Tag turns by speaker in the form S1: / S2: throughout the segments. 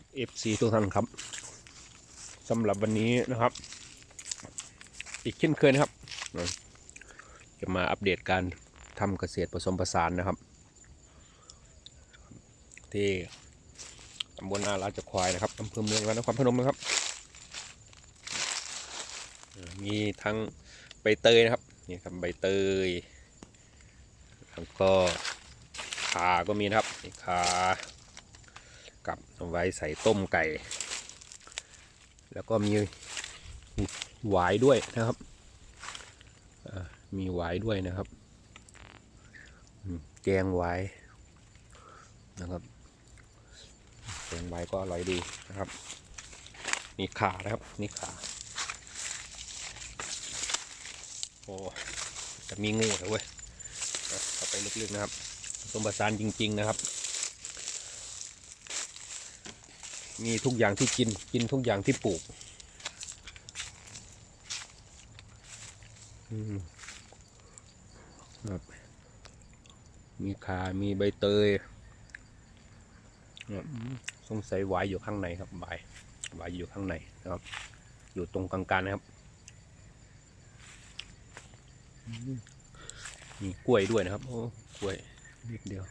S1: ครับ FC ทุกท่านครับสำหรับวันนี้นะครับ อีกเช่นเคยนะครับ จะมาอัปเดตการทำเกษตรผสมผสานนะครับ ที่ตำบลนาราจะควายนะครับอำเภอเมืองจังหวัดนครพนมนะครับ มีทั้งใบเตยนะครับนี่ครับใบเตยแล้วก็ขาก็มีนะครับนี่ขา กับเอาไว้ใส่ต้มไก่ แล้วก็มีหวายด้วยนะครับมีหวายด้วยนะครับแกงหวายนะครับแกงหวายก็อร่อยดีนะครับนี่ขานะครับนี่ขาโอ้จะมีงูเหรอเว้ยเข้าไปลึกๆนะครับผสมผสานจริง ๆ นะครับ มีทุกอย่างที่กินกินทุกอย่างที่ปลูกมครับมีขา มีใบเตยสงสัยหวายอยู่ข้างในครับหวายหวายอยู่ข้างในนะครับ อยู่ตรงกลางๆนะครับมมีกล้วยด้วยนะครับ โอ้ กล้วยนิดเดียว กล้วย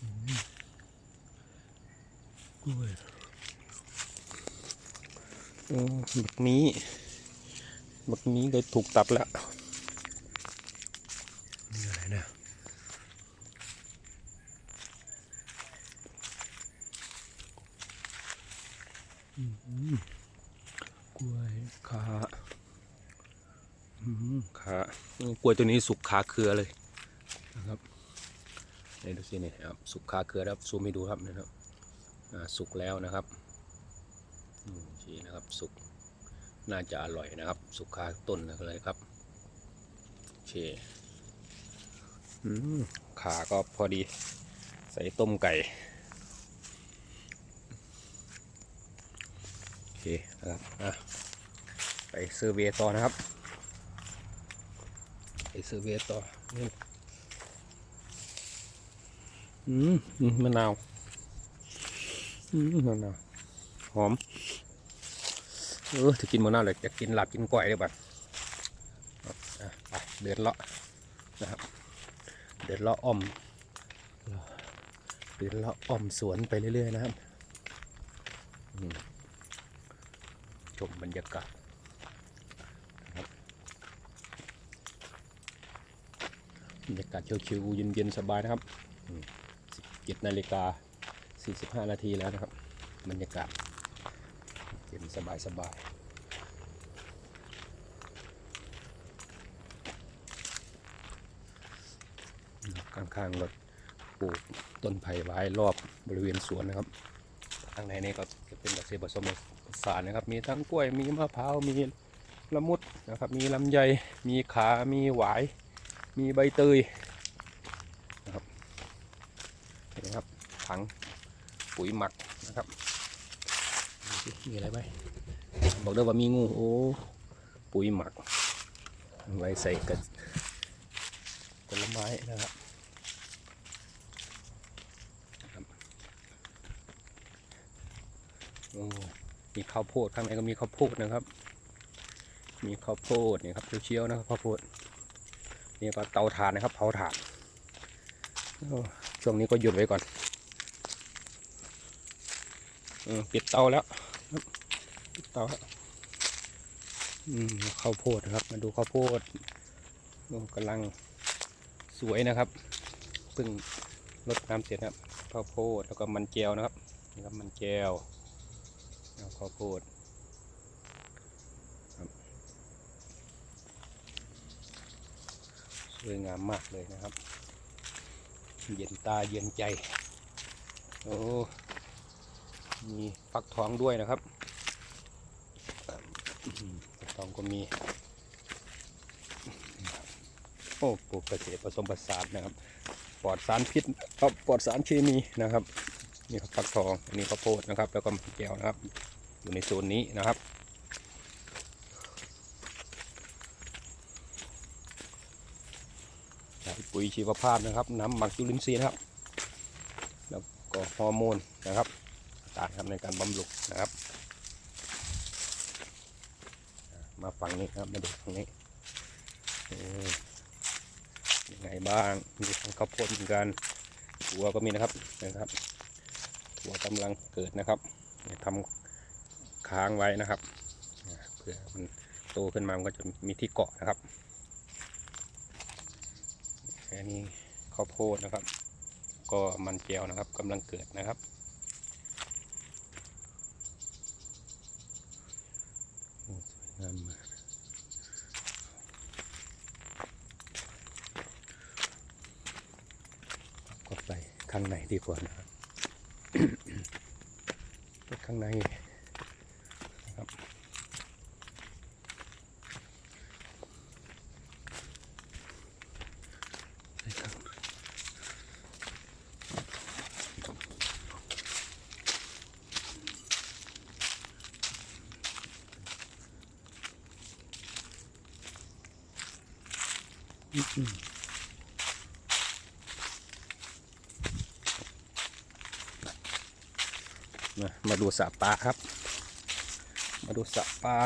S1: โอ้ บักนี้ บักนี้เลยถูกตัดแล้ว นี่อะไรนะอืมกล้วยขาอืมขาอืมกล้วยตัวนี้สุกขาเครือเลยนะครับนี่ดูสิเนี่ยครับ สุกขาเครือแล้วซูมให้ดูครับนะครับอ่า สุกแล้วนะครับชี้นะครับสุกน่าจะอร่อยนะครับ สุกคาต้นเลยครับโอเคอืมขาก็พอดี ใส่ต้มไก่โอเคนะครับไปเซอร์เวย์ต่อนะครับไปเซอร์เวย์ต่อนี่อืมมะนาว อืมมะนาวหอม เออถ้ากินมะนาวเลยจะกินหลับกินก้อยเลยบัดอะไปเดินเลาะนะครับ เดินเลาะอ้อม เดินเลาะอ้อมสวนไปเรื่อยๆนะครับชมบรรยากาศนะครับบรรยากาศชิวๆเย็นๆสบายนะครับเจ็ดนาฬิกา 45 นาทีแล้วนะครับ บรรยากาศเย็นสบายสบายข้างๆรถปลูกต้นไผ่ไว้รอบบริเวณสวนนะครับข้างในนี่ก็จะเป็นเกษตรผสมสานนะครับ มีทั้งกล้วยมีมะพร้าวมีละมุดนะครับ มีลำไยมีขามีหวาย มีใบเตยนะครับเห็นไหมครับถัง ปุ๋ยหมักนะครับดูสิมีอะไรไหมบอกได้ว่ามีงูโอ้ปุ๋ยหมักไว้ใส่กับผลไม้นะครับครับโอ้มีข้าวโพดข้างในก็มีข้าวโพดนะครับ มีข้าวโพดนี่ครับเชียวๆนะครับข้าวโพดนี่ก็เตาถ่านนะครับเผาถ่านโอ้ช่วงนี้ก็หยุดไว้ก่อนเออ ปิดเตาแล้วปิดเตาแล้วอืมข้าวโพดนะครับ มาดูข้าวโพดกำลังสวยนะครับเพิ่งรดน้ำเสร็จนะครับข้าวโพดแล้วก็มันแก้วนะครับนี่ครับมันแก้วแล้วข้าวโพดสวยงามมากเลยนะครับ เย็นตาเย็นใจ โอ้ มีฟักทองด้วยนะครับฟักทองก็มี โอ้ปลูกเกษตรผสมผสานนะครับ ปลอดสารพิษครับปลอดสารเคมีนะครับนี่ครับฟักทองอันนี้ข้าวโพดนะครับ แล้วก็แก้วนะครับ อยู่ในโซนนี้นะครับใช้ปุ๋ยชีวภาพนะครับ น้ำหมักจุลินทรีย์นะครับ แล้วก็ฮอร์โมนนะครับ ต่างครับในการบำรุงนะครับ มาฝั่งนี้ครับมาดูฝั่งนี้ยังไงบ้างมีข้าวโพดเหมือนกันถั่วก็มีนะครับนะครับถั่วกำลังเกิดนะครับทำค้างไว้นะครับเพื่อมันโตขึ้นมามันก็จะมีที่เกาะนะครับอันนี้ข้าวโพดนะครับ ก็มันแก้วนะครับกำลังเกิดนะครับ โอ้สวยงามมากก็ไป ข้างในดีกว่านะครับข้างในนะครับไปข้างม มาดูสระปลาครับ มาดูสระปลา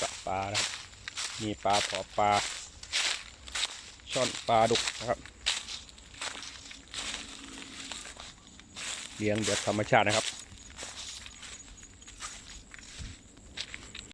S1: สระปลานะครับมีปลาปอปลาช่อนปลาดุกนะครับเลี้ยงแบบธรรมชาตินะครับ